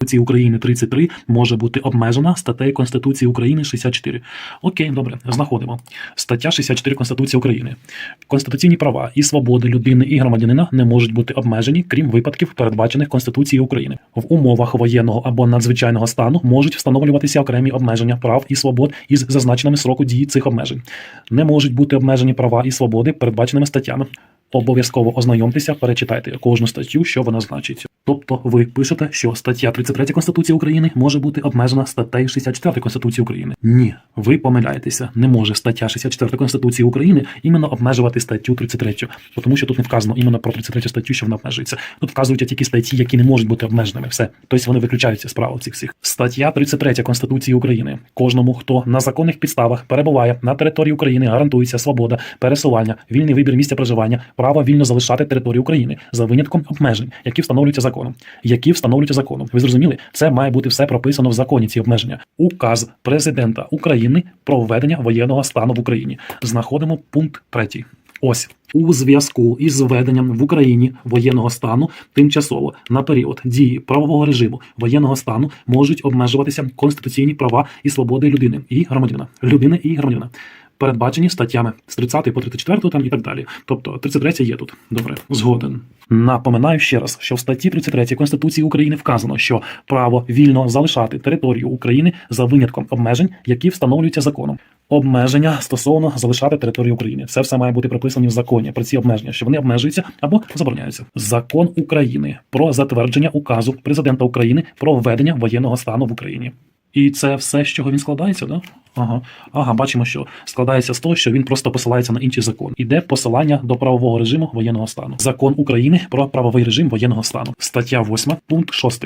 Конституції України 33 може бути обмежена статтею Конституції України 64. Окей, добре, знаходимо. Стаття 64 Конституції України. Конституційні права і свободи людини і громадянина не можуть бути обмежені, крім випадків, передбачених Конституцією України. В умовах воєнного або надзвичайного стану можуть встановлюватися окремі обмеження прав і свобод із зазначеними сроку дії цих обмежень. Не можуть бути обмежені права і свободи, передбаченими статтями. Обов'язково ознайомтеся, перечитайте кожну статтю, що вона значить. Тобто ви пишете, що стаття 33 Конституції України може бути обмежена статтею 64 Конституції України. Ні, ви помиляєтеся. Не може стаття 64 Конституції України іменно обмежувати статтю 33, тому що тут не вказано іменно про 33 статтю, що вона обмежується. Тут вказують тільки статті, які не можуть бути обмеженими. Все, тобто вони виключаються з правил цих всіх. Стаття 33 Конституції України. Кожному, хто на законних підставах перебуває на території України, гарантується свобода пересування, вільний вибір місця проживання, право вільно залишати територію України за винятком обмежень, які встановлюються законом. Які встановлюються законом. Ви зрозуміли? Це має бути все прописано в законі. Ці обмеження. Указ президента України про введення воєнного стану в Україні. Знаходимо пункт третій. Ось у зв'язку із введенням в Україні воєнного стану тимчасово на період дії правового режиму воєнного стану можуть обмежуватися конституційні права і свободи людини і громадянина, людини і громадянина. Передбачені статтями з 30 по 34 там і так далі. Тобто 33 є тут. Добре, згоден. Напоминаю ще раз, що в статті 33 Конституції України вказано, що право вільно залишати територію України за винятком обмежень, які встановлюються законом. Обмеження стосовно залишати територію України. Це все має бути прописано в законі про ці обмеження, що вони обмежуються або забороняються. Закон України про затвердження указу президента України про введення воєнного стану в Україні. І це все, з чого він складається, да? Ага, ага, бачимо, що складається з того, що він просто посилається на інші закон. Іде посилання до правового режиму воєнного стану. Закон України про правовий режим воєнного стану. Стаття 8, пункт 6.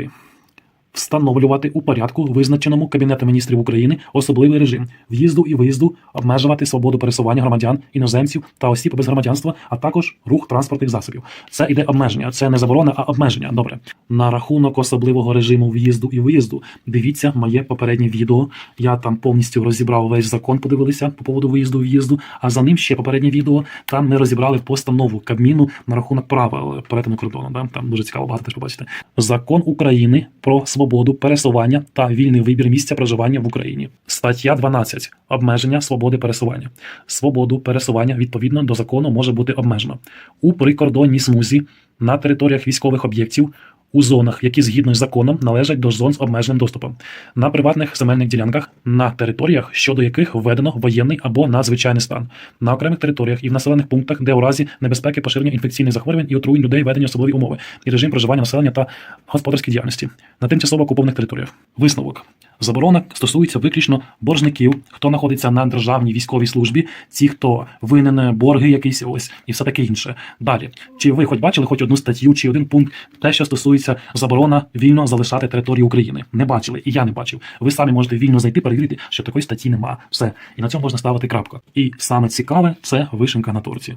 Встановлювати у порядку, визначеному Кабінетом міністрів України, особливий режим в'їзду і виїзду, обмежувати свободу пересування громадян, іноземців та осіб без громадянства, а також рух транспортних засобів. Це іде обмеження, це не заборона, а обмеження. Добре. На рахунок особливого режиму в'їзду і виїзду. Дивіться моє попереднє відео. Я там повністю розібрав весь закон, подивилися по поводу виїзду і в'їзду. А за ним ще попереднє відео. Там ми розібрали постанову Кабміну на рахунок правил перетину кордону. Да? Там дуже цікаво багато теж побачите. Закон України про свободу пересування та вільний вибір місця проживання в Україні. Стаття 12. Обмеження свободи пересування. Свободу пересування відповідно до закону може бути обмежено у прикордонній смузі на територіях військових об'єктів. У зонах, які згідно з законом належать до зон з обмеженим доступом, на приватних земельних ділянках, на територіях, щодо яких введено воєнний або надзвичайний стан, на окремих територіях і в населених пунктах, де у разі небезпеки поширення інфекційних захворювань і отруєнь людей введені особливі умови і режим проживання населення та господарської діяльності на тимчасово окупованих територіях. Висновок. Заборона стосується виключно боржників, хто знаходиться на державній військовій службі, ті, хто винен борги якісь ось і все таке інше. Далі, чи ви хоч бачили хоч одну статтю, чи один пункт, те, що стосується заборона вільно залишати територію України? Не бачили, і я не бачив. Ви самі можете вільно зайти, перевірити, що такої статті нема. Все, і на цьому можна ставити крапку. І саме цікаве це вишенка на торті.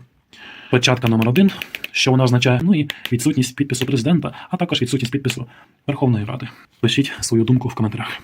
Початка номер один, що вона означає, ну і відсутність підпису президента, а також відсутність підпису Верховної Ради. Пишіть свою думку в коментарях.